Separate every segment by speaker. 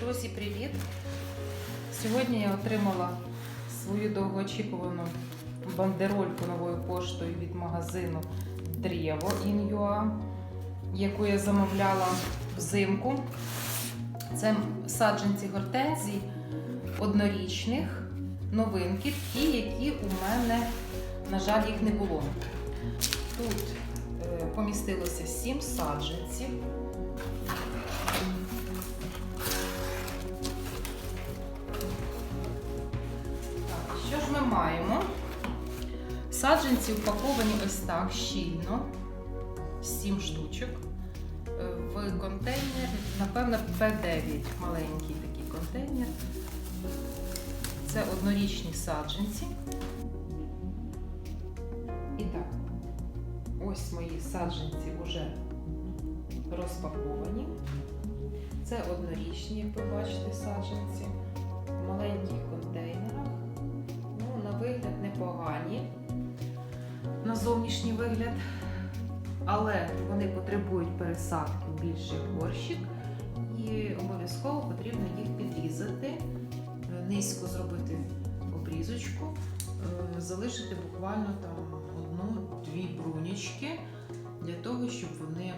Speaker 1: Друзі, привіт! Сьогодні я отримала свою довгоочікувану бандерольку новою поштою від магазину Drevo In.ua, яку я замовляла взимку. Це саджанці гортензій однорічних, новинки, ті, які у мене, на жаль, їх не було. Тут е, помістилося 7 саджанців. Маємо? Саджанці упаковані ось так щільно, 7 штучок. Е, В контейнер, напевно, П9, маленький такий контейнер. Це однорічні саджанці. І так, ось мої саджанці вже розпаковані. Це однорічні, як ви бачите, саджанці зовнішній вигляд, але вони потребують пересадки в більший горщик і обов'язково потрібно їх підрізати, е, низько зробити обрізочку, е, залишити буквально там одну-дві брунічки для того, щоб вони е,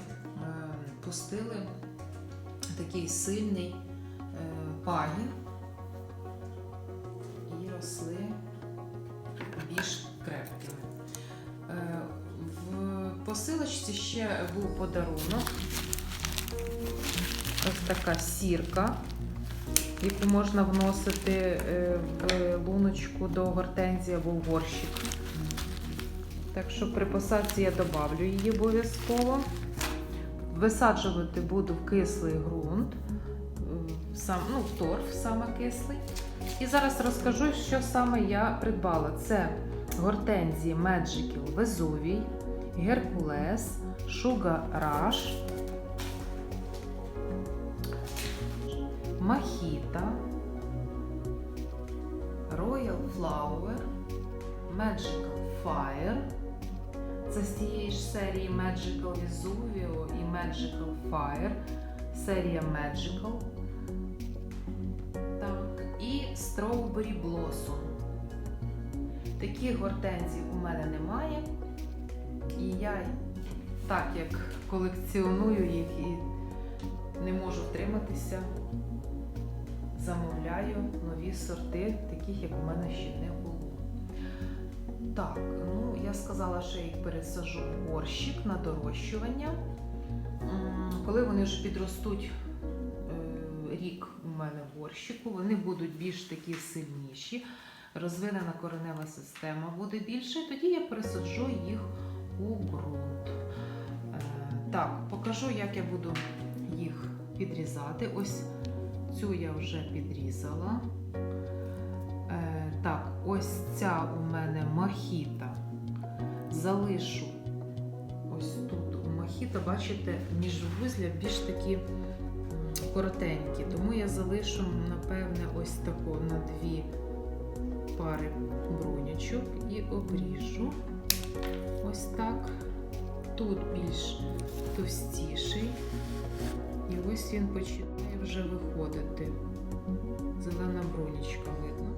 Speaker 1: пустили такий сильний пагін і росли посилочці ще був подарунок. Ось така сірка, яку можна вносити е, в луночку до гортензії або в горщик. Так що при посадці я добавлю її обов'язково. Висаджувати буду в кислий ґрунт, е, сам, ну, в торф саме кислий. І зараз розкажу, що саме я придбала. Це гортензії Magical Везувій, Геркулес, Sugar Rush, Махіта, Royal Flower, Magical Fire. Це з цієї ж серії Magical Vesuvio і Magical Fire. Серія Magical. Так. І Strawberry Blossom. Таких гортензій у мене немає. І я, так як колекціоную їх і не можу втриматися, замовляю нові сорти, таких як у мене ще не було. Так, ну я сказала, що я їх пересажу в горщик на дорощування. Коли вони вже підростуть е, рік у мене в горщику, вони будуть більш такі сильніші, розвинена коренева система буде більше, тоді я пересаджу їх у ґрунт. Е, Так, покажу, як я буду їх підрізати. Ось цю я вже підрізала. Е, Так, ось ця у мене мохіта. Залишу ось тут у мохіта, бачите, міжвузля більш такі коротенькі. Тому я залишу, напевне, ось таку на дві пари брунячок і обріжу. Ось так. Тут більш товстіший. І ось він починає вже виходити. Зелена бронічка видно.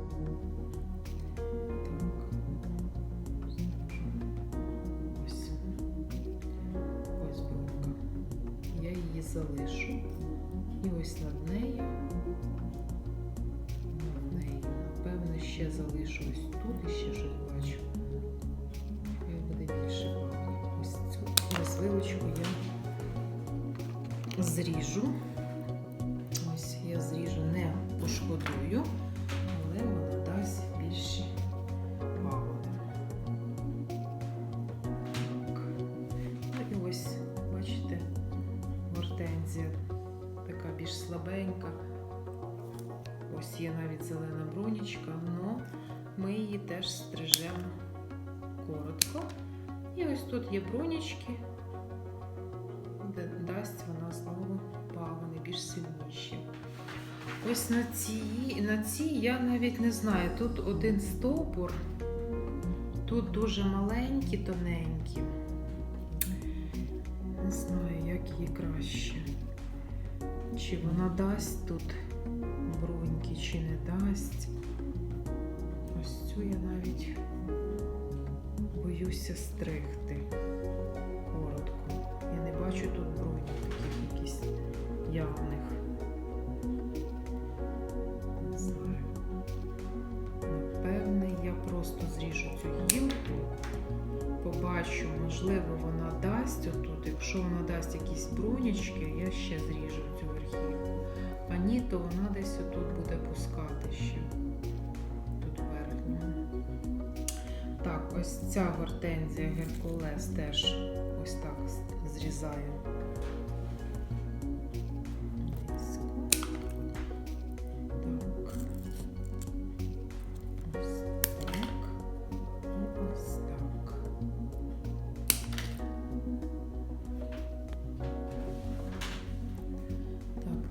Speaker 1: Так. Ось. Ось бронька. Я її залишу. І ось над нею. Над нею. Напевно, ще залишу ось тут і ще щось бачу. Розвилочку я зріжу. Ось я зріжу, не пошкодую, але вона дасть більші пагони. Так. І ось, бачите, гортензія така більш слабенька. Ось є навіть зелена бронічка, але ми її теж стрижемо коротко. І ось тут є бронічки, дасть вона знову пагони більш сильніші. Ось на цій, на цій я навіть не знаю. Тут один стовбур, тут дуже маленькі, тоненькі. Не знаю, як її краще. чи вона дасть тут бруньки, чи не дасть. Ось цю я навіть боюся стригти коротко. Я не бачу тут явних. Напевне, я просто зріжу цю гілку. Побачу, можливо, вона дасть отут. Якщо вона дасть якісь брунячки, я ще зріжу цю верхівку. А ні, то вона десь отут буде пускати ще. Тут верхню. Так, ось ця гортензія Геркулес теж ось так зрізаю.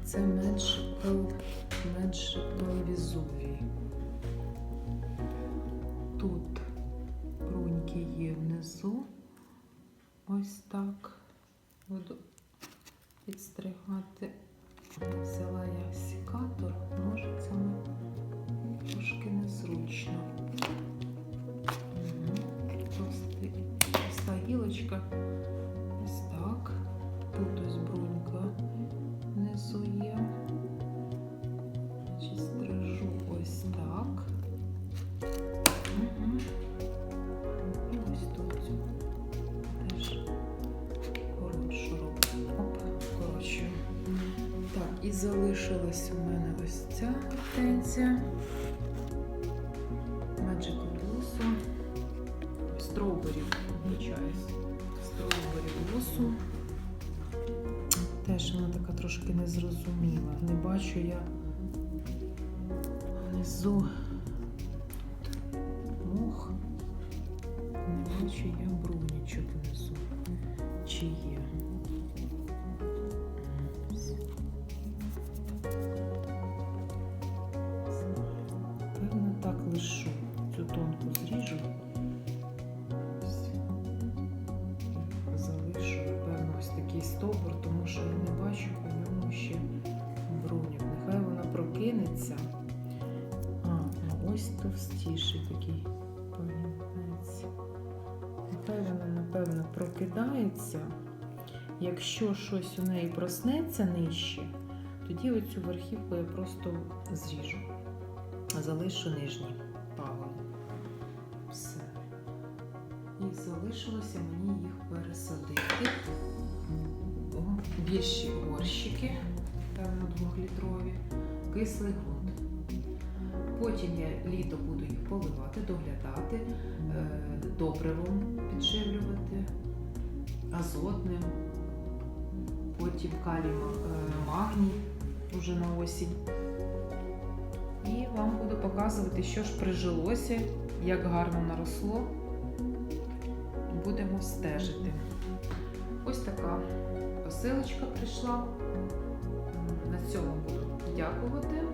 Speaker 1: Це Magical, Magical Візувій. Тут бруньки є внизу. Ось так. Буду підстригати. Взяла я секатор ножицями. Трошки незручно. Просто гілочка. І залишилась у мене ось ця гортензія. Magic Blossom. Строубері, вибачаюсь. Строубері Blossom. Теж вона така трошки незрозуміла. Не бачу я внизу вона прокинеться. А, ну ось товстіший такий. Нехай вона, напевно, прокидається. Якщо щось у неї проснеться нижче, тоді оцю верхівку я просто зріжу, залишу нижній пагон. Все. І залишилося мені їх пересадити більші горщики, певно, двохлітрові, кислий ґрунт. Потім я літо буду їх поливати, доглядати, е, добривом підживлювати, азотним, потім калій ма- е, магній уже на осінь. І вам буду показувати, що ж прижилося, як гарно наросло. Будемо стежити. Ось така посилочка прийшла. На цьому дякувати.